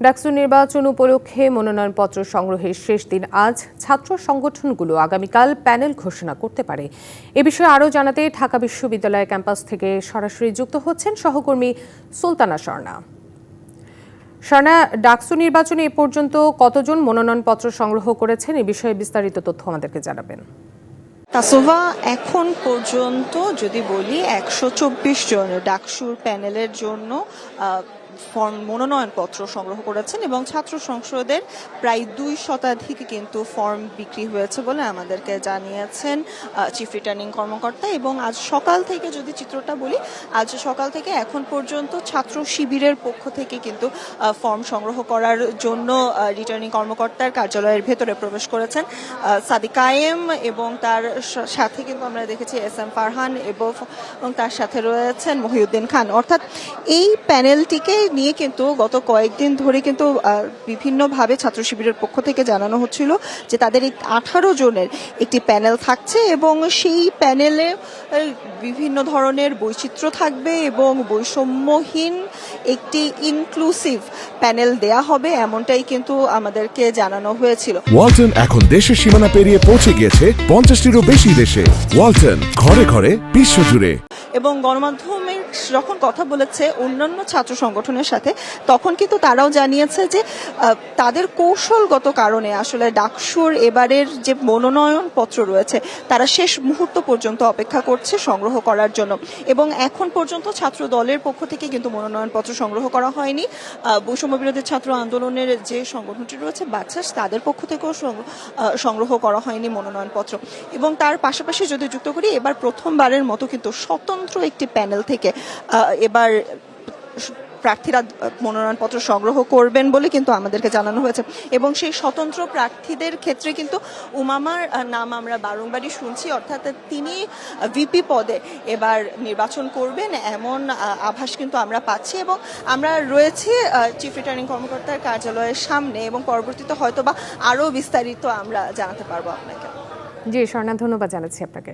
ডাকসু নির্বাচন উপলক্ষে মনোনয়নপত্র সংগ্রহের শেষ দিন। আজ ছাত্র সংগঠনগুলো আগামীকাল প্যানেল ঘোষণা করতে পারে। এ বিষয়ে আরও জানাতে ঢাকা বিশ্ববিদ্যালয় ক্যাম্পাস থেকে সরাসরি যুক্ত হচ্ছেন সহকর্মী সুলতানা স্বর্ণা স্বর্ণা ডাকসু নির্বাচনে এ পর্যন্ত কতজন মনোনয়নপত্র সংগ্রহ করেছেন? এ বিষয়ে বিস্তারিত তথ্য আমাদেরকে জানাবেন। তাসোভা এখন পর্যন্ত যদি বলি একশো চব্বিশ জন ডাকসুর প্যানেলের জন্য ফর্ম মনোনয়নপত্র সংগ্রহ করেছেন এবং ছাত্র সংসদের প্রায় দুই শতাধিক কিন্তু ফর্ম বিক্রি হয়েছে বলে আমাদেরকে জানিয়েছেন চিফ রিটার্নিং কর্মকর্তা। এবং আজ সকাল থেকে যদি চিত্রটা বলি আজ সকাল থেকে এখন পর্যন্ত ছাত্র শিবিরের পক্ষ থেকে কিন্তু ফর্ম সংগ্রহ করার জন্য রিটার্নিং কর্মকর্তার কার্যালয়ের ভেতরে প্রবেশ করেছেন আহ, সাদিক কায়েম এবং তার সাথে কিন্তু আমরা দেখেছি এস এম ফারহান এবং তার সাথে রয়েছেন মহিউদ্দিন খান। অর্থাৎ এই প্যানেলটিকে নিয়ে কিন্তু গত কয়েকদিন ধরে কিন্তু বিভিন্নভাবে ছাত্র শিবিরের পক্ষ থেকে জানানো হচ্ছিল যে তাদের এই আঠারো জনের একটি প্যানেল থাকছে এবং সেই প্যানেলে বিভিন্ন ধরনের বৈচিত্র্য থাকবে এবং বৈষম্যহীন একটি ইনক্লুসিভ প্যানেল দেয়া হবে এমনটাই কিন্তু আমাদেরকে জানানো হয়েছিল। ওয়ালটন এখন দেশের সীমানা পেরিয়ে পৌঁছে গিয়েছে পঞ্চাশটিরও বেশি দেশে। ওয়ালটন ঘরে ঘরে বিশ্বজুড়ে এবং গণমাধ্যমের যখন কথা বলেছে অন্যান্য ছাত্র সংগঠনের সাথে, তখন কিন্তু তারাও জানিয়েছে যে তাদের কৌশলগত কারণে আসলে ডাকসুর এবারের যে মনোনয়ন পত্র রয়েছে, তারা শেষ মুহূর্ত পর্যন্ত অপেক্ষা করছে সংগ্রহ করার জন্য। এবং এখন পর্যন্ত ছাত্র দলের পক্ষ থেকে কিন্তু মনোনয়ন পত্র সংগ্রহ করা হয়নি। বৈষম্য বিরোধী ছাত্র আন্দোলনের যে সংগঠনটি রয়েছে বাচ্চাস তাদের পক্ষ থেকেও সংগ্রহ- করা হয়নি মনোনয়ন পত্র এবং তার পাশাপাশি যদি যুক্ত করি, এবার প্রথমবারের মতো কিন্তু স্বতন্ত্র একটি প্যানেল থেকে এবার প্রার্থীরা মনোনয়নপত্র সংগ্রহ করবেন বলে কিন্তু আমাদেরকে জানানো হয়েছে। এবং সেই স্বতন্ত্র প্রার্থীদের ক্ষেত্রে কিন্তু উমামার নাম আমরা বারংবারই শুনছি, অর্থাৎ তিনি ভিপি পদে এবার নির্বাচন করবেন এমন আভাস কিন্তু আমরা পাচ্ছি। এবং আমরা রয়েছি চিফ রিটার্নিং কর্মকর্তার কার্যালয়ের সামনে এবং পরবর্তীতে হয়তো বা আরও বিস্তারিত আমরা জানাতে পারব আপনাকে। জি, স্বর্ণা, ধন্যবাদ জানাচ্ছি আপনাকে।